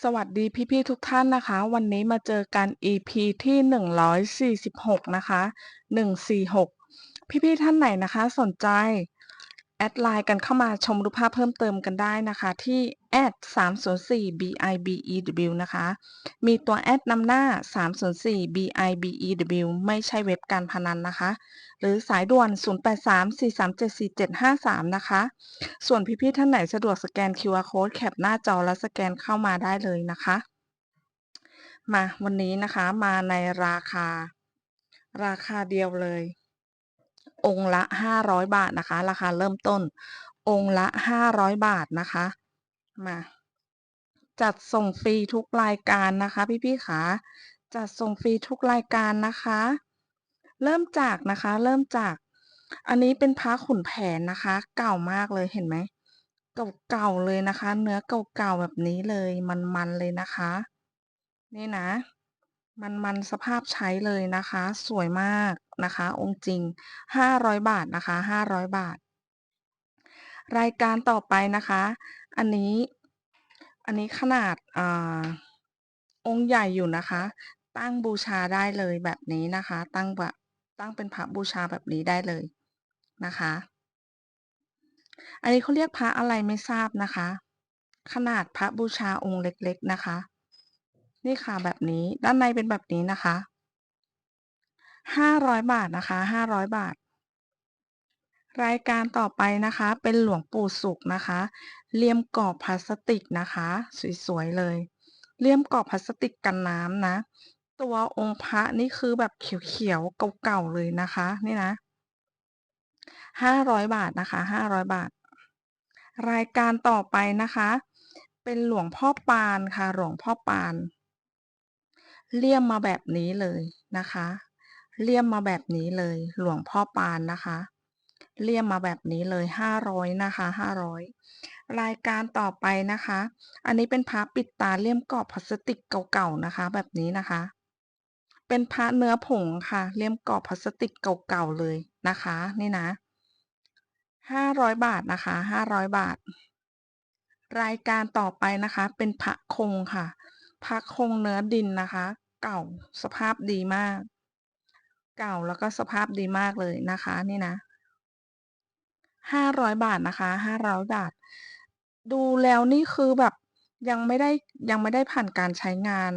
สวัสดีพี่ๆทุกท่านนะคะ วันนี้มาเจอกัน EP ที่ 146 นะคะ 146 พี่ๆท่านไหนนะคะ สนใจ แอดไลน์กันเข้ามาชมรูปภาพเพิ่มเติมกันได้นะคะ ที่ @304 bibew นะคะ มีตัวแอดนำหน้า 304 bibew ไม่ใช่เว็บการพนันนะคะ หรือสายด่วน 0834374753 นะคะ ส่วนพี่ๆท่านไหนสะดวกสแกน QR Code แคปหน้าจอแล้วสแกนเข้ามาได้เลยนะคะ มาวันนี้นะคะมาในราคา ราคาเดียวเลย องค์ละ 500 บาทนะคะ ราคาเริ่มต้น องค์ละ 500 บาทนะคะ มาจัดส่งฟรีทุกรายการนะคะพี่ๆขาจัดส่งฟรีทุกรายการนะคะ เริ่มจากนะคะ เริ่มจาก อันนี้เป็นพระขุนแผนนะคะ เก่ามากเลยเห็นไหมเก่าๆเลยนะคะ เนื้อเก่าๆแบบนี้เลยมันๆเลยนะคะ นี่นะ มันๆสภาพใช้เลยนะคะ สวยมากนะคะ องค์จริง 500 บาทนะคะ500 บาท รายการต่อไปนะคะ อันนี้อันนี้ขนาดอองค์ใหญ่อยู่นะคะ ตั้งบูชาได้เลยแบบนี้นะคะ ตั้งแบบตั้งเป็นพระบูชาแบบนี้ได้เลยนะคะ อันนี้เขาเรียกพระอะไรไม่ทราบนะคะ ขนาดพระบูชาองค์เล็ก ๆ นะคะ นี่ค่ะแบบนี้ด้านในเป็นแบบนี้นะคะ500บาทนะคะ500บาท รายการต่อไปนะคะ เป็นหลวงปู่สุขนะคะเลี่ยมกรอบพลาสติกนะคะ สวยๆเลยเลี่ยมกรอบพลาสติกกันน้ำนะ ตัวองค์พระนี่คือแบบเขียวๆเก่าๆเลยนะคะนี่นะ500บาทนะคะ500บาท รายการต่อไปนะคะ เป็นหลวงพ่อปานค่ะหลวงพ่อปาน เลี่ยมมาแบบนี้เลยนะคะ เลี่ยมมาแบบนี้เลย หลวงพ่อปานนะคะ เลี่ยมมาแบบนี้เลย500นะคะ500รายการต่อไปนะคะ อันนี้เป็นพระปิดตาเลี่ยมกรอบพลาสติกเก่าๆนะคะ แบบนี้นะคะ เป็นพระเนื้อผงค่ะ เลี่ยมกรอบพลาสติกเก่าๆเลยนะคะ นี่นะ500บาทนะคะ500บาท รายการต่อไปนะคะ เป็นพระคงค่ะพระคงเนื้อดินนะคะ เก่าสภาพดีมาก เก่าแล้วก็สภาพดีมากเลยนะคะนี่นะ500บาทนะคะ500บาท ดูแล้วนี่คือแบบยังไม่ได้ยังไม่ได้ผ่านการใช้งาน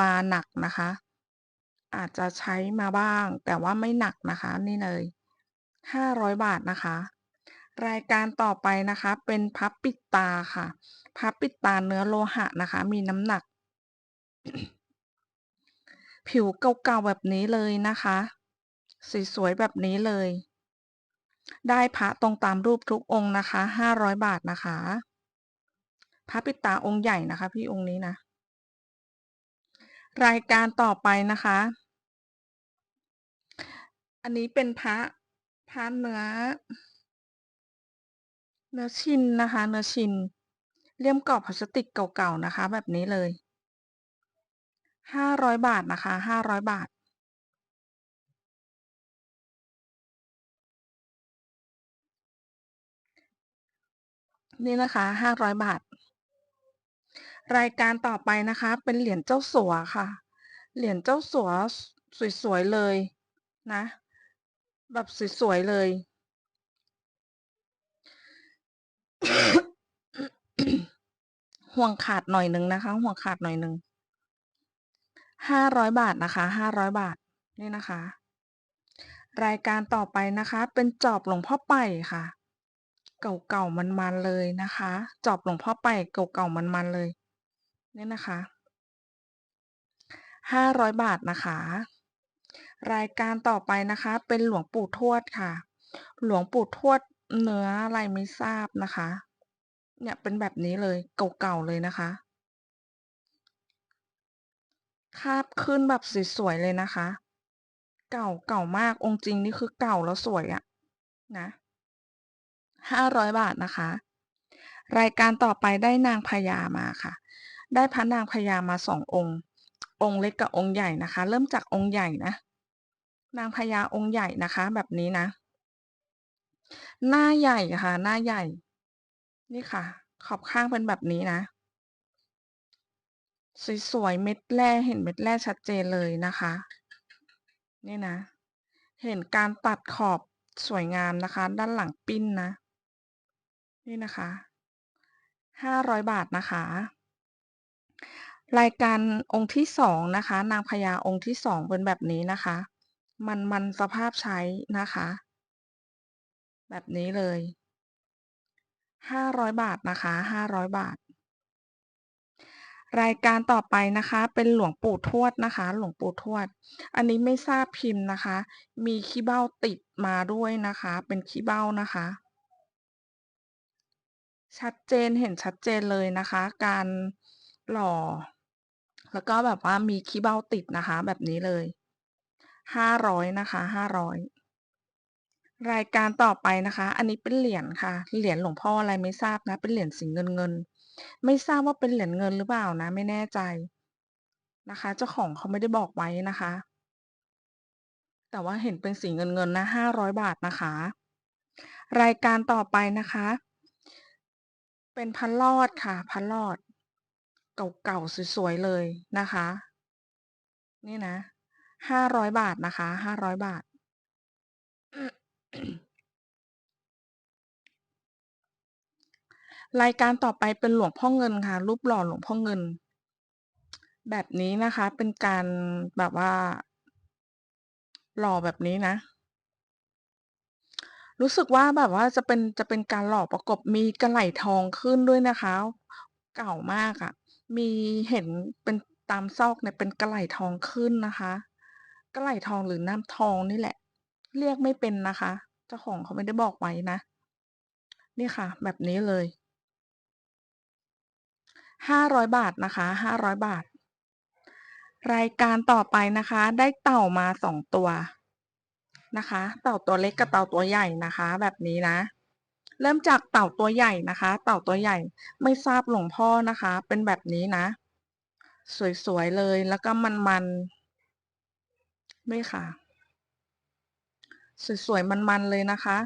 มาหนักนะคะ อาจจะใช้มาบ้าง แต่ว่าไม่หนักนะคะนี่เลย500บาทนะคะ รายการต่อไปนะคะ เป็นพระปิดตาค่ะพระปิดตาเนื้อโลหะนะคะ มีน้ำหนัก ผิวเก่าๆแบบนี้เลยนะคะ สวยๆแบบนี้เลย ได้พระตรงตามรูปทุกองค์นะคะ500บาทนะคะ พระปิดตาองค์ใหญ่นะคะ พี่องค์นี้นะ รายการต่อไปนะคะ อันนี้เป็นพระพระเนื้อ เนื้อชินนะคะ เนื้อชินเลี่ยมกรอบพลาสติกเก่าๆนะคะ แบบนี้เลย 500บาทนะคะ500บาท นี่นะคะ500บาท รายการต่อไปนะคะ เป็นเหรียญเจ้าสัวค่ะ เหรียญเจ้าสัวสวยๆเลยนะ แบบสวยๆเลยห่วงขาดหน่อยนึงนะคะ ห่วงขาดหน่อยนึง หนึ่ง500บาทนะคะ500บาทนี่นะคะ รายการต่อไปนะคะ เป็นจอบหลวงพ่อไป่ค่ะ เก่าๆมันๆเลยนะคะ จอบหลวงพ่อไป่เก่าๆมันๆเลยนี่นะคะ500บาทนะคะ รายการต่อไปนะคะ เป็นหลวงปู่ทวดค่ะ หลวงปู่ทวดเนื้ออะไรไม่ทราบนะคะ เนี่ยเป็นแบบนี้เลยเก่าๆเลยนะคะ คาบขึ้นแบบสวย ๆ เลยนะคะ เก่าเก่ามากองค์จริงนี่คือเก่าแล้วสวยอะนะ500บาทนะคะ รายการต่อไปได้นางพญามาค่ะ ได้พระนางพญามา2องค์ องค์เล็กกับองค์ใหญ่นะคะ เริ่มจากองค์ใหญ่นะ นางพญาองค์ใหญ่นะคะ แบบนี้นะ หน้าใหญ่ค่ะ หน้าใหญ่ นี่ค่ะ ขอบข้างเป็นแบบนี้นะ สวยๆ เม็ดแร่เห็นเม็ดแร่ชัดเจนเลยนะคะ นี่นะ เห็นการตัดขอบสวยงามนะคะ ด้านหลังปิ้นนะ นี่นะคะ500บาทนะคะ รายการองค์ที่2นะคะ นางพญาองค์ที่2เป็นแบบนี้นะคะ มันๆสภาพใช้นะคะ แบบนี้เลย500บาทนะคะ500บาท รายการต่อไปนะคะ เป็นหลวงปู่ทวดนะคะ หลวงปู่ทวด อันนี้ไม่ทราบพิมพ์นะคะ มีขี้เบ้าติดมาด้วยนะคะ เป็นขี้เบ้านะคะ ชัดเจนเห็นชัดเจนเลยนะคะ การหล่อ แล้วก็แบบว่ามีขี้เบ้าติดนะคะ แบบนี้เลย500นะคะ500รายการต่อไปนะคะ อันนี้เป็นเหรียญค่ะ เหรียญหลวงพ่ออะไรไม่ทราบนะ เป็นเหรียญสีเงินๆ ไม่ทราบว่าเป็นเหรียญเงินหรือเปล่านะ ไม่แน่ใจนะคะ เจ้าของเขาไม่ได้บอกไว้นะคะ แต่ว่าเห็นเป็นสีเงินๆนะ500บาทนะคะ รายการต่อไปนะคะ เป็นพระรอดค่ะพระรอด เก่าๆสวยๆเลยนะคะ นี่นะ500บาทนะคะ500บาท รายการต่อไปเป็นหลวงพ่อเงินค่ะ รูปหล่อหลวงพ่อเงิน แบบนี้นะคะ เป็นการแบบว่า หล่อแบบนี้นะ รู้สึกว่าแบบว่าจะเป็นจะเป็นการหล่อประกบมีกระไหล่ทองขึ้นด้วยนะคะ เก่ามากอะมีเห็นเป็นตามซอกเนี่ยเป็นกระไหล่ทองขึ้นนะคะกระไหล่ทองหรือน้ำทองนี่แหละ เรียกไม่เป็นนะคะ เจ้าของเขาไม่ได้บอกไว้นะ นี่ค่ะ แบบนี้เลย 500 บาทนะคะ 500 บาท รายการต่อไปนะคะ ได้เต่ามา 2 ตัวนะคะ เต่าตัวเล็กกับเต่าตัวใหญ่นะคะ แบบนี้นะ เริ่มจากเต่าตัวใหญ่นะคะ เต่าตัวใหญ่ไม่ทราบหลวงพ่อนะคะ เป็นแบบนี้นะ สวยๆเลยแล้วก็มันๆนี่ค่ะ สวยๆมันๆเลยนะคะ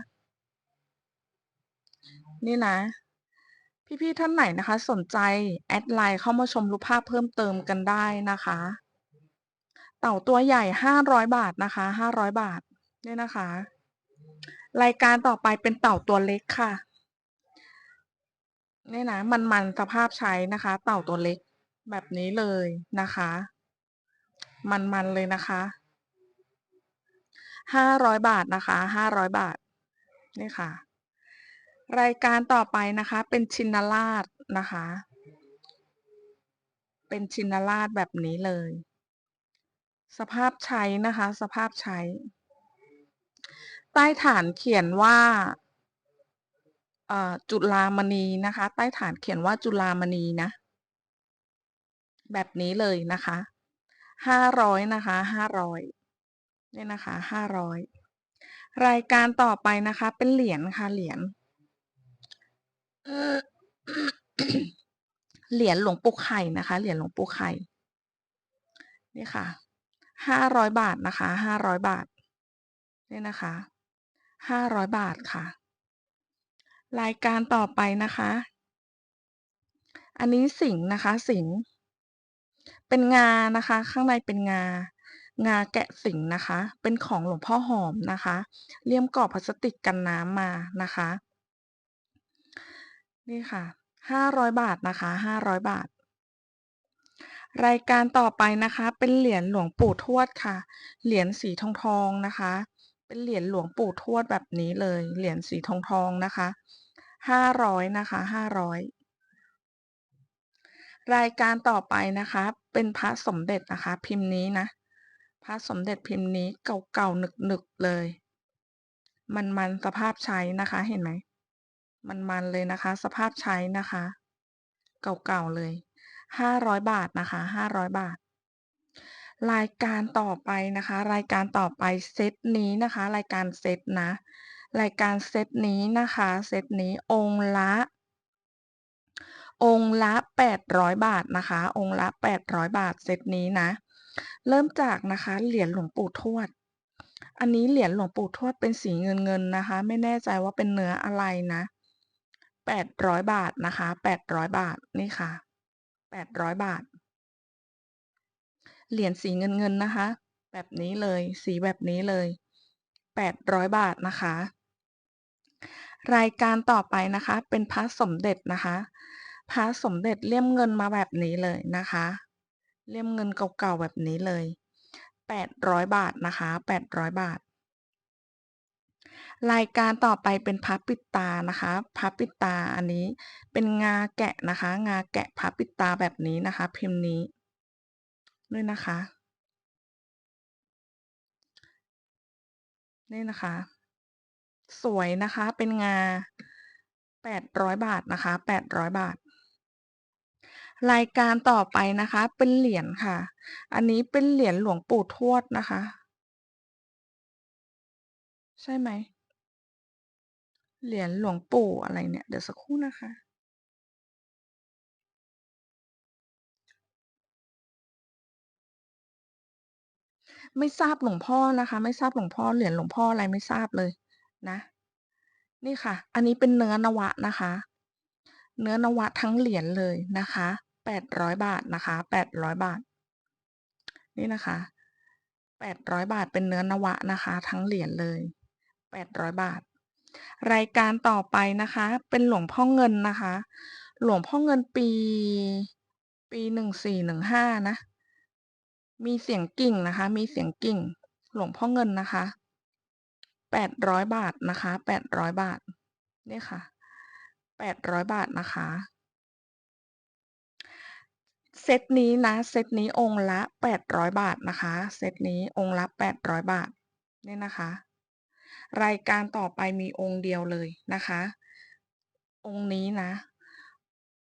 นี่นะ พี่ๆท่านไหนนะคะ สนใจแอดไลน์เข้ามาชมรูปภาพเพิ่มเติมกันได้นะคะ เต่าตัวใหญ่ 500 บาทนะคะ 500 บาทเนี่ยนะคะ รายการต่อไปเป็นเต่าตัวเล็กค่ะเนี่ยนะมันๆสภาพใช้นะคะ เต่าตัวเล็กแบบนี้เลยนะคะ มันๆเลยนะคะ500บาทนะคะ500บาท นี่ค่ะ รายการต่อไปนะคะ เป็นชินราชนะคะ เป็นชินราชแบบนี้เลย สภาพใช้นะคะ สภาพใช้ ใต้ฐานเขียนว่าจุฬามณีนะคะ ใต้ฐานเขียนว่าจุฬามณีนะ แบบนี้เลยนะคะ500นะคะ500นี่นะคะ500รายการต่อไปนะคะ เป็นเหรียญค่ะเหรียญ เหรียญหลวงปู่ไข่นะคะ เหรียญหลวงปู่ไข่นี่ค่ะ500บาทนะคะ500บาทนี่นะคะ500บาทค่ะ รายการต่อไปนะคะ อันนี้สิงนะคะสิงเป็นงานะคะ ข้างในเป็นงา งาแกะสิงนะคะ เป็นของหลวงพ่อหอมนะคะ เลี่ยมกรอบพลาสติกกันน้ำมานะคะ นี่ค่ะ 500 บาทนะคะ 500 บาท รายการต่อไปนะคะ เป็นเหรียญหลวงปู่ทวดค่ะ เหรียญสีทองๆนะคะ เป็นเหรียญหลวงปู่ทวดแบบนี้เลย เหรียญสีทองๆนะคะ 500 นะคะ 500 รายการต่อไปนะคะ เป็นพระสมเด็จนะคะ พิมพ์นี้นะ พระสมเด็จพิมพ์นี้เก่าๆหนึกๆเลย มันๆสภาพใช้นะคะ เห็นไหม มันๆเลยนะคะ สภาพใช้นะคะ เก่าๆเลย500บาทนะคะ500บาท รายการต่อไปนะคะ รายการต่อไปเซตนี้นะคะ รายการเซตนะ รายการเซตนี้นะคะเซตนี้องละองค์ละ800บาทนะคะ องค์ละ800บาทเซตนี้นะ เริ่มจากนะคะเหรียญหลวงปู่ทวด อันนี้เหรียญหลวงปู่ทวดเป็นสีเงินๆนะคะ ไม่แน่ใจว่าเป็นเนื้ออะไรนะ 800บาทนะคะ800บาทนี่ค่ะ800บาท เหรียญสีเงินๆนนะคะ แบบนี้เลย สีแบบนี้เลย800บาทนะคะ รายการต่อไปนะคะ เป็นพระสมเด็จนะคะพระสมเด็จเลี่ยมเงินมาแบบนี้เลยนะคะ เลี่ยมเงินเก่าๆแบบนี้เลย800บาทนะคะ800บาท รายการต่อไปเป็นพระปิดตานะคะพระปิดตาอันนี้เป็นงาแกะนะคะ งาแกะพระปิดตาแบบนี้นะคะ พิมพ์นี้ด้วยนะคะ นี่นะคะ สวยนะคะเป็นงา800บาทนะคะ800บาทรายการต่อไปนะคะ เป็นเหรียญค่ะ อันนี้เป็นเหรียญหลวงปู่ทวดนะคะ ใช่ไหม? เหรียญหลวงปู่อะไรเนี่ย เดี๋ยวสักครู่นะคะ ไม่ทราบหลวงพ่อนะคะ ไม่ทราบหลวงพ่อเหรียญหลวงพ่ออะไรไม่ทราบเลยนะ นี่ค่ะ อันนี้เป็นเนื้อนวะนะคะ เนื้อนวะทั้งเหรียญเลยนะคะ800บาทนะคะ800บาท นี่นะคะ800บาทเป็นเนื้อนวะนะคะ ทั้งเหรียญเลย800บาท รายการต่อไปนะคะ เป็นหลวงพ่อเงินนะคะ หลวงพ่อเงินปี ปี1415นะ มีเสียงกิ่งนะคะ มีเสียงกิ่ง หลวงพ่อเงินนะคะ800บาทนะคะ800บาทนี่ค่ะ800บาทนะคะ เซตนี้นะ เซตนี้องค์ละ800บาทนะคะ เซตนี้องค์ละ800บาทนี่นะคะ รายการต่อไปมีองค์เดียวเลยนะคะ องค์นี้นะ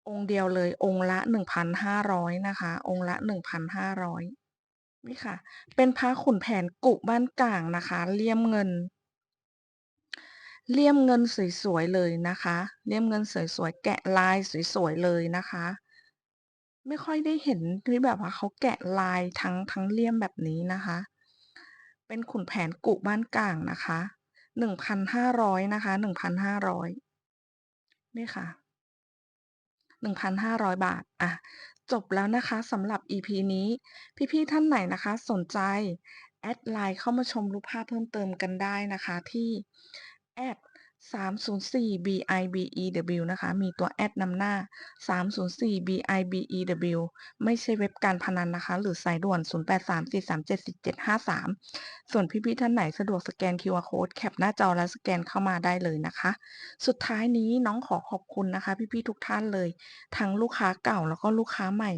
องค์เดียวเลย องค์ละ 1,500 นะคะ องค์ละ 1,500 นี่ค่ะ เป็นพระขุนแผนกุบ้านก่างนะคะ เลี่ยมเงิน เลี่ยมเงินสวยๆเลยนะคะ เลี่ยมเงินสวยๆ แกะลายสวยๆเลยนะคะไม่ค่อยได้เห็นที่แบบว่าเขาแกะลายทั้งทั้งเลี่ยมแบบนี้นะคะ เป็นขุนแผนกุบ้านก่างนะคะ หนึ่งพันห้าร้อยนะคะหนึ่งพันห้าร้อยนี่ค่ะหนึ่งพันห้าร้อยบาท อะ จบแล้วนะคะสำหรับ EP นี้ พี่ๆท่านไหนนะคะ สนใจ แอดไลน์เข้ามาชมรูปภาพเพิ่มเติมกันได้นะคะที่แอด @304BIBEW นะคะ มีตัวแอดนำหน้า 304BIBEW ไม่ใช่เว็บการพนันนะคะ หรือสายด่วน 0834374753 ส่วนพี่ๆท่านไหนสะดวกสแกน QR Code แคปหน้าจอและสแกนเข้ามาได้เลยนะคะ สุดท้ายนี้น้องขอขอบคุณนะคะ พี่ๆทุกท่านเลย ทั้งลูกค้าเก่าแล้วก็ลูกค้าใหม่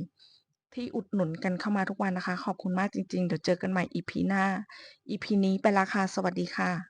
ที่อุดหนุนกันเข้ามาทุกวันนะคะ ขอบคุณมากจริงๆ เดี๋ยวเจอกันใหม่ EP หน้า EP นี้ไปแล้วค่ะสวัสดีค่ะ